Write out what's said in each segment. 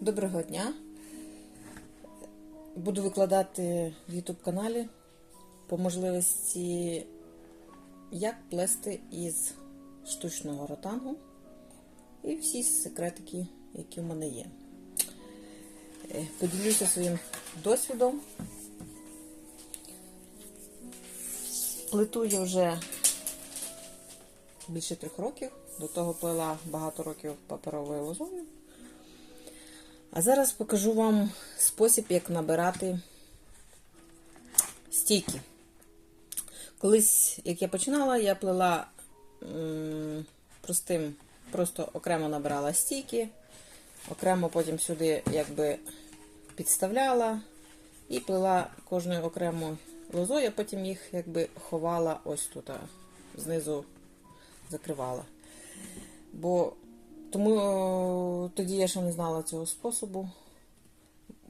Доброго дня. Буду викладати в YouTube каналі по можливості, як плести із штучного ротангу і всі секретики, які в мене є. Е, Поділюся своїм досвідом. Плиту я вже більше трьох років. До того плела багато років паперовою лозою. А зараз покажу вам спосіб, як набирати стійки. Колись, як я починала, я плела простим, просто окремо набирала стійки, окремо потім сюди якби підставляла і плела кожною окремою лозою, а потім їх якби ховала ось тут, знизу закривала. Бо тому тоді я ще не знала цього способу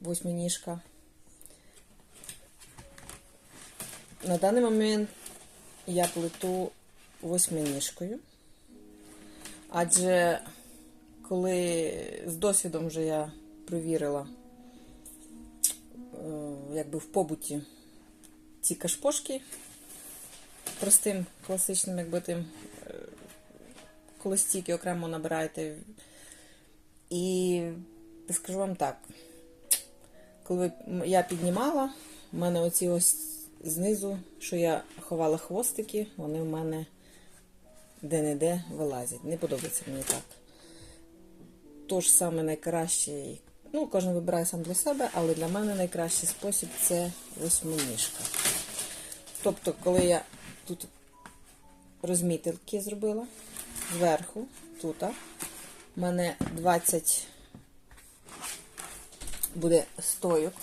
восьминіжка. На даний момент я плету восьминіжкою. Адже коли з досвідом вже я провірила е, якби в побуті ці кашпошки простим класичним, якби тим е, коли стільки окремо набираєте. І скажу вам так, коли я піднімала, в мене оці ось знизу, що я ховала хвостики, вони в мене де-не-де вилазять. Не подобається мені так. Тож саме найкращий, ну, кожен вибирає сам для себе, але для мене найкращий спосіб це восьминіжка. Тобто, коли я тут розмітилки зробила, зверху, тут, у мене 20 буде стойок.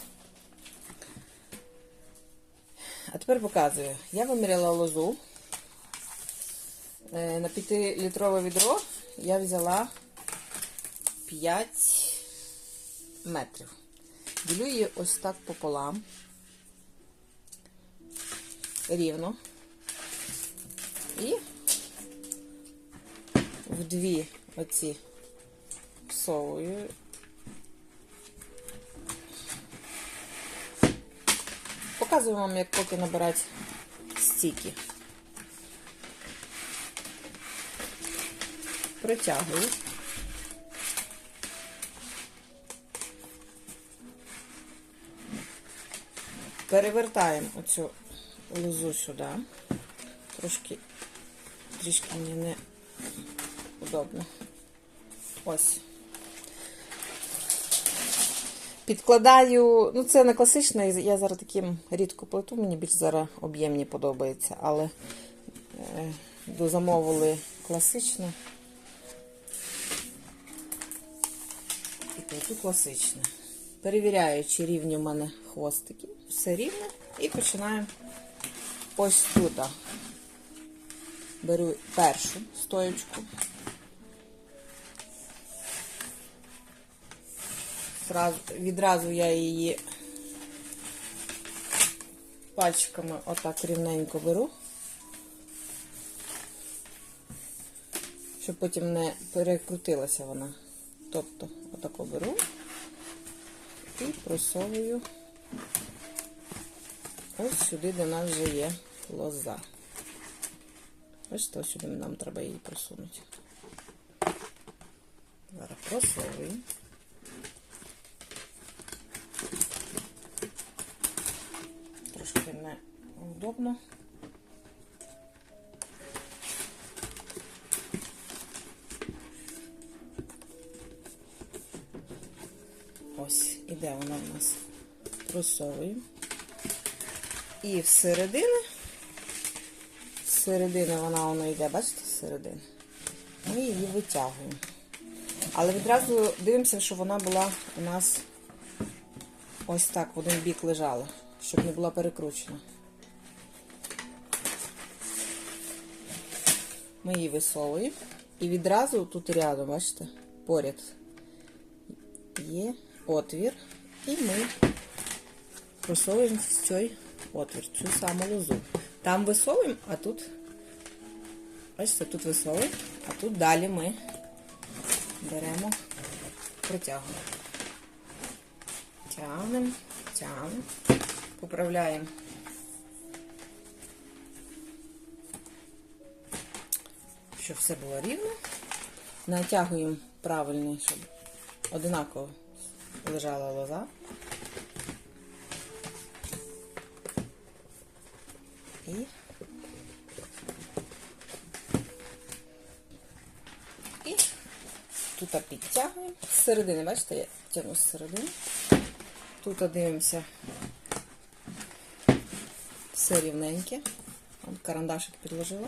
А тепер показую. Я виміряла лозу. Е, На 5-літрове відро я взяла 5 метрів. Ділю її ось так пополам. Рівно. І в дві оці всовую. Показую вам, як поки набирати стіки. Протягую. Перевертаємо оцю лозу сюди. Трошки, трішки мені не удобно. Ось. Підкладаю, ну це не класичне, я зараз таким рідко плету, мені більш зараз об'ємні подобається, але е, дозамовили класично. І плету класичне. Перевіряю, чи рівні в мене хвостики. Все рівно. І починаємо ось тут. Беру першу стоєчку. Відразу я її пальчиками отак рівненько беру, щоб потім не перекрутилася вона. Тобто, отако беру і просовую ось сюди, де в нас вже є лоза. Ось то сюди нам треба її просунути. Зараз просовую. Трошки неудобно. Ось, іде вона в нас. Просовуємо. І всередину, зсередини вона воно йде, бачите, зсередини. Ми її витягуємо. Але відразу дивимося, щоб вона була у нас ось так в один бік лежала, щоб не була перекручена. Ми її висовуємо. І відразу тут рядом, бачите, поряд є отвір. І ми просовуємо в цей отвір, цю саму лозу. Там висовуємо, а тут, бачите, тут висовуємо, а тут далі ми беремо, протягуємо. Тягнемо, тягнемо, поправляємо. Щоб все було рівно. Натягуємо правильно, щоб одинаково лежала лоза. І тут підтягуємо. З середини, бачите, я тягну з середини. Тут дивимося все рівненьке. Вон карандашик підложила.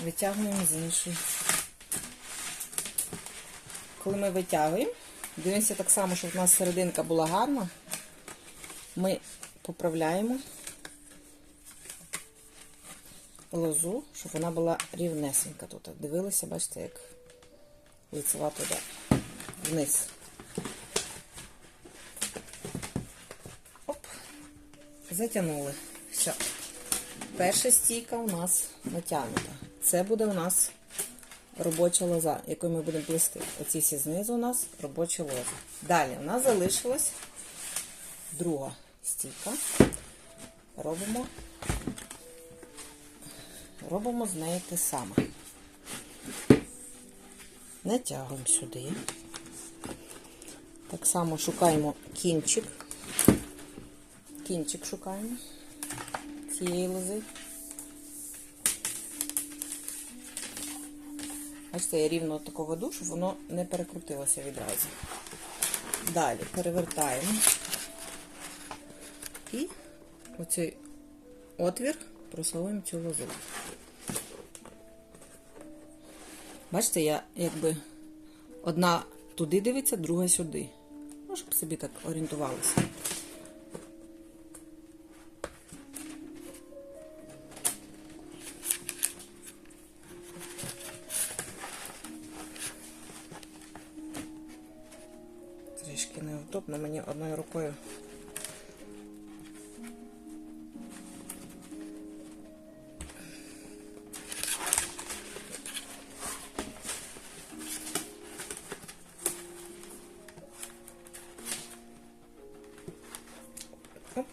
І витягуємо з іншої. Коли ми витягуємо, дивимося так само, щоб у нас серединка була гарна. Ми поправляємо лозу, щоб вона була рівнесенька тут. Дивилися, бачите, як лицева туди вниз. Оп, затягнули. Все. Перша стійка у нас натягнута. Це буде у нас робоча лоза, яку ми будемо плести. Оці всі знизу у нас робоча лоза. Далі у нас залишилась друга стійка. Робимо, робимо з неї те саме. Натягуємо сюди. Так само шукаємо кінчик. Кінчик шукаємо цієї лози. Бачите, я рівно веду, щоб воно не перекрутилося відразу. Далі перевертаємо і оцей отвір просовуємо цю лозу. Бачите, я якби одна туди дивиться, друга сюди. Ну, щоб собі так орієнтувалися. неудобно мені одною рукою. Оп,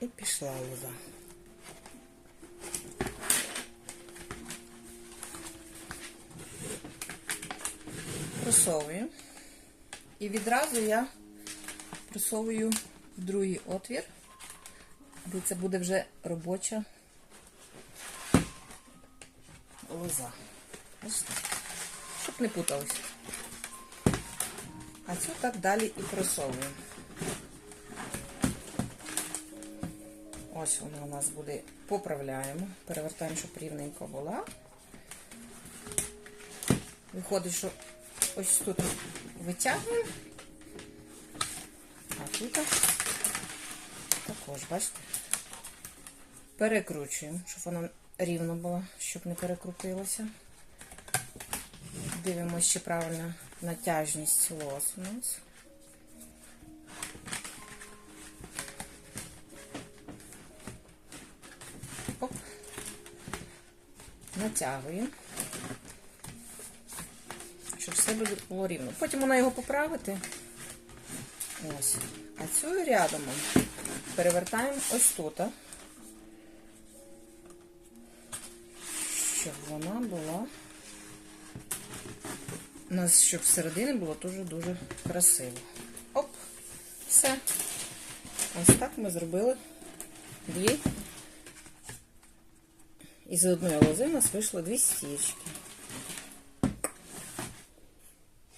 і пішла лоза. Просовую. І відразу я просовую в другий отвір, де це буде вже робоча лоза. Бачите? Щоб не путалось. А цю так далі і просовую. Ось вона у нас буде, поправляємо, перевертаємо, щоб рівненько була. Виходить, що ось тут витягуємо, тут також, бачите, перекручуємо, щоб воно рівно було, щоб не перекрутилося. Дивимося, чи правильна натяжність лос у нас. Оп. Натягуємо щоб все було рівно. Потім вона його поправити. Ось. А цю рядом перевертаємо ось тут, щоб вона була. У нас, щоб всередині було дуже-дуже красиво. Оп, все. Ось так ми зробили дві. І з одної лози у нас вийшло дві стічки.